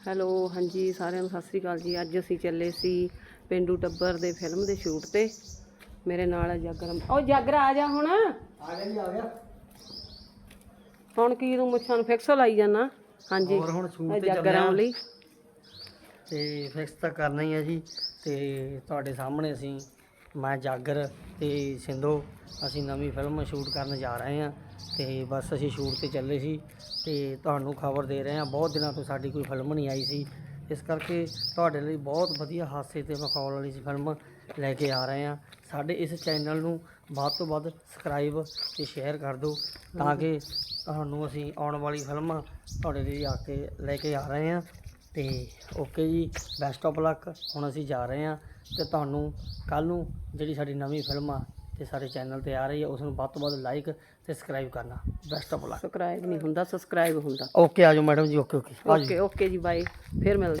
Hello ਹਾਂਜੀ ਸਾਰਿਆਂ ਨੂੰ ਸਤਿ ਸ੍ਰੀ ਅਕਾਲ ਜੀ। ਅੱਜ ਅਸੀਂ ਚੱਲੇ ਸੀ ਪਿੰਡੂ ਟੱਬਰ ਦੇ ਫਿਲਮ ਦੇ ਸ਼ੂਟ ਤੇ। ਮੇਰੇ ਨਾਲ ਹੈ ਜਾਗਰ ਓ ਜਾਗਰ ਆ ਜਾ ਹੁਣ। ਆ ਗਿਆ ਜੀ ਆ ਗਿਆ। ਹੁਣ ਕੀ ਤੂੰ ਮੁੱਛਾਂ ਨੂੰ ਫਿਕਸ ਲਾਈ ਜਾਣਾ ਹਾਂਜੀ ਹੋਰ ਹੁਣ ਸ਼ੂਟ ਤੇ ਜਾਗਰ ਆਉਣ ਲਈ। ਤੇ ਫਿਕਸ ਤਾਂ ਕਰਨਾ ਹੀ ਹੈ ਜੀ। ਤੇ ਤੁਹਾਡੇ ਸਾਹਮਣੇ ਅਸੀਂ ਮੈਂ ਜਾਗਰ ਤੇ ਸਿੰਧੂ, ਅਸੀਂ ਨਵੀਂ ਫਿਲਮ ਸ਼ੂਟ ਕਰਨ ਜਾ ਰਹੇ ਹਾਂ ਤੇ ਬਸ ਅਸੀਂ ਸ਼ੂਟ ਤੇ ਚੱਲੇ ਸੀ ਤੇ ਤੁਹਾਨੂੰ ਖਬਰ ਦੇ ਰਹੇ ਹਾਂ। ਬਹੁਤ ਦਿਨਾਂ ਤੋਂ ਸਾਡੀ ਕੋਈ ਫਿਲਮ ਨਹੀਂ ਆਈ ਸੀ। ਇਸ ਕਰਕੇ ਤੁਹਾਡੇ ਲਈ ਬਹੁਤ ਵਧੀਆ ਹਾਸੇ ਤੇ ਮਖੌਲ ਵਾਲੀ ਫਿਲਮ ਲੈ ਕੇ ਆ ਰਹੇ ਹਾਂ। ਸਾਡੇ ਇਸ ਚੈਨਲ ਨੂੰ ਵੱਧ ਤੋਂ ਵੱਧ ਸਬਸਕ੍ਰਾਈਬ ਤੇ ਸ਼ੇਅਰ ਕਰ ਦਿਓ ਤਾਂ ਕਿ ਤੁਹਾਨੂੰ ਅਸੀਂ ਆਉਣ ਵਾਲੀ ਫਿਲਮਾਂ ਤੁਹਾਡੇ ਲਈ ਆ ਕੇ ਲੈ ਕੇ ਆ ਰਹੇ ਹਾਂ। ਤੇ ਓਕੇ ਜੀ ਬੈਸਟ ਆਫ ਲੱਕ ਹੁਣ ਅਸੀਂ ਜਾ ਰਹੇ ਹਾਂ ਤੇ ਤੁਹਾਨੂੰ ਕੱਲ ਨੂੰ ਜਿਹੜੀ ਸਾਡੀ ਨਵੀਂ ਫਿਲਮ ਆ ਤੇ ਸਾਡੇ ਚੈਨਲ ਤੇ ਆ ਰਹੀ ਹੈ ਉਸ ਨੂੰ ਵੱਧ ਤੋਂ ਵੱਧ ਲਾਈਕ ਤੇ ਸਬਸਕ੍ਰਾਈਬ ਕਰਨਾ। ਬੈਸਟ ਆਫ ਲੱਕ ਸਬਸਕ੍ਰਾਈਬ ਨਹੀਂ ਹੁੰਦਾ ਸਬਸਕ੍ਰਾਈਬ ਹੁੰਦਾ। ਓਕੇ ਆਜੋ ਮੈਡਮ ਜੀ ਓਕੇ ਓਕੇ। ਆਜੋ ਓਕੇ ਓਕੇ ਜੀ ਬਾਏ ਫਿਰ ਮਿਲਦੇ